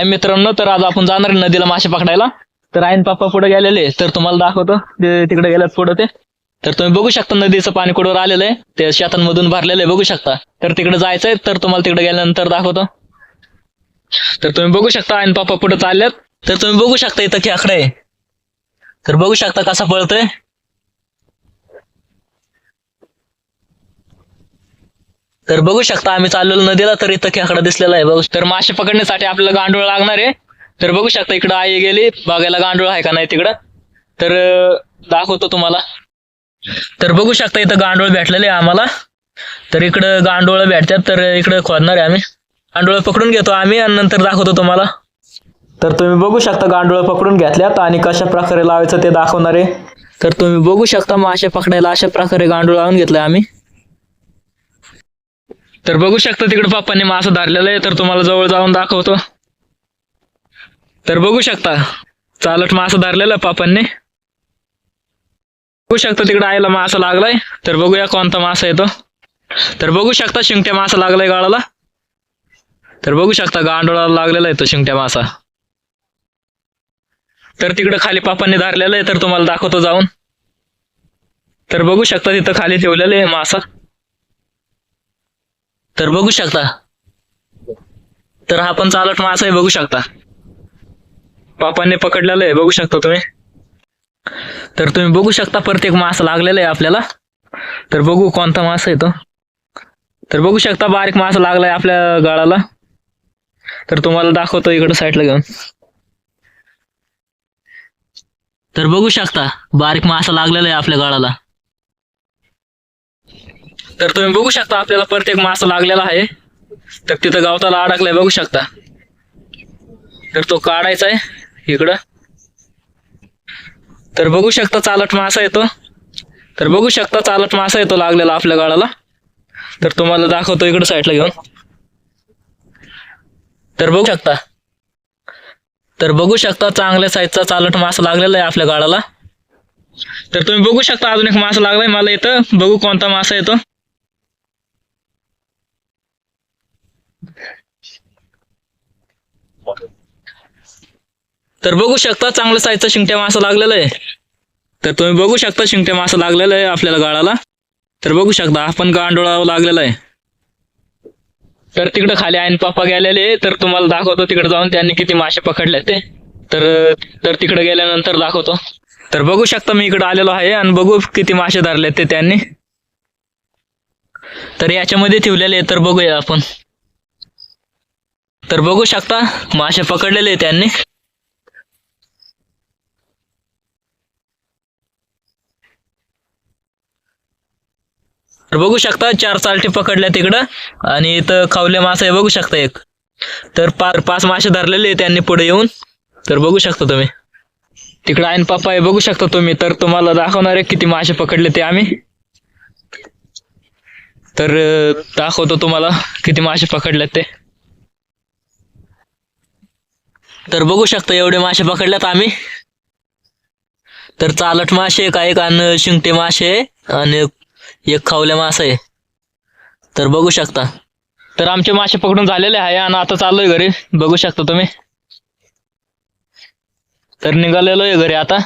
हाय मित्रांनो तर आज आपण जाणार आहे नदीला मासे पकडायला. तर आईन पप्पा पुढे गेलेले तर तुम्हाला दाखवतो. ते तिकडे गेल्यात पुढे ते. तर तुम्ही बघू शकता नदीचं पाणी कुठवर आलेलं आहे. ते शेतांमधून भरलेलं आहे बघू शकता. तर तिकडे जायचंय तर तुम्हाला तिकडे गेल्यानंतर दाखवतो. तर तुम्ही बघू शकता आईन पप्पा पुढे चालल्यात. तर तुम्ही बघू शकता इथं खेकडा आहे. तर बघू शकता कसा पळतोय. तर बघू शकता आम्ही चाललेलो नदीला तर इथं खेकडा दिसलेला आहे. बघू तर मासे पकडण्यासाठी आपल्याला गांडूळ लागणार आहे. तर बघू शकता इकडं आई गेली. बघायला गांडूळ आहे का नाही तिकडं. तर दाखवतो तुम्हाला. तर बघू शकता इथं गांडूळ भेटलेले आम्हाला. तर इकडं गांडूळ भेटतात तर इकडं खोदणार आहे आम्ही. गांडूळ पकडून घेतो आम्ही आणि नंतर दाखवतो तुम्हाला. तर तुम्ही बघू शकता गांडूळ पकडून घेतल्यात आणि कशा प्रकारे लावायचं ते दाखवणार आहे. तर तुम्ही बघू शकता मासे पकडायला अशा प्रकारे गांडूळ लावून घेतलं आम्ही. तर बघू शकता तिकडे पप्पांनी मासा धरलेलं आहे तर तुम्हाला जवळ जाऊन दाखवतो. तर बघू शकता चालत मासा धरलेलं आहे पप्पांनी. बघू शकता तिकडे आईला मासा लागलाय तर बघूया कोणता मासा येतो. तर बघू शकता शिंगट्या मासा लागलाय गाळाला. तर बघू शकता गांडोळाला लागलेला आहे तो शिंगट्या मासा. तर तिकडे खाली पापांनी धरलेला आहे तर तुम्हाला दाखवतो जाऊन. तर बघू शकता तिथं खाली ठेवलेलं आहे मासा. तर बघू शकता. तर हा पण चालट मासा आहे बघू शकता. पापांनी पकडलेलं आहे बघू शकता तुम्ही. तर तुम्ही बघू शकता प्रत्येक मासा लागलेला आहे आपल्याला. तर बघू कोणता मासा आहे तो. तर बघू शकता बारीक मासा लागलाय आपल्या गाळाला. तर तुम्हाला दाखवतो इकडं साईडला घेऊन. तर बघू शकता बारीक मासा लागलेला आहे आपल्या गाळाला. तर तुम्ही बघू शकता आपल्याला प्रत्येक मासा लागलेला आहे. तर तिथं गावताला अडकलाय बघू शकता. तर तो काढायचा आहे इकडं. तर बघू शकता चालट मासा येतो. तर बघू शकता चालट मासा येतो लागलेला आपल्या गाळाला तर तुम्हाला दाखवतो इकडं साईडला घेऊन. तर बघू शकता. तर बघू शकता चांगल्या साईजचा चालट मासा लागलेला आहे आपल्या गाळाला तर तुम्ही बघू शकता अजून एक मासा लागलाय मला इथं. बघू कोणता मासा येतो. तर बघू शकता चांगलं साईजचा शिंगट्या मासा लागलेला आहे. तर तुम्ही बघू शकता शिंगट्या मासा लागलेला आहे आपल्याला गाळाला. तर बघू शकता आपण गांडोळा लागलेला आहे. तर तिकडे खाली आईन पप्पा गेलेले तर तुम्हाला दाखवतो तिकडे जाऊन त्यांनी किती मासे पकडले ते. तर तर तिकडे गेल्यानंतर दाखवतो. तर बघू शकता मी इकडे आलेलो आहे आणि बघू किती मासे धरले ते त्यांनी. तर याच्यामध्ये ठेवलेले तर बघूया आपण. तर बघू शकता मासे पकडलेले त्यांनी. तर बघू शकता चार चालटे पकडल्या तिकडं आणि इथं खावले मासे आहे बघू शकता एक. तर पाच पाच मासे धरलेले त्यांनी पुढे येऊन. तर बघू शकता तुम्ही. तिकडं आईन पप्पा आहे बघू शकता तुम्ही. तर तुम्हाला दाखवणार आहे किती मासे पकडले ते आम्ही. तर दाखवतो तुम्हाला किती मासे पकडलेत ते. तर बघू शकता एवढे मासे पकडल्यात आम्ही. तर चालट मासे एक आहे आणि शिंगटे मासे आहे आणि एक खावल्या मासा आहे. तर बघू शकता. तर आमचे मासे पकडून झालेले आहे आणि आता चाललोय घरी. बघू शकता तुम्ही. तर निघालेलो आहे घरी आता.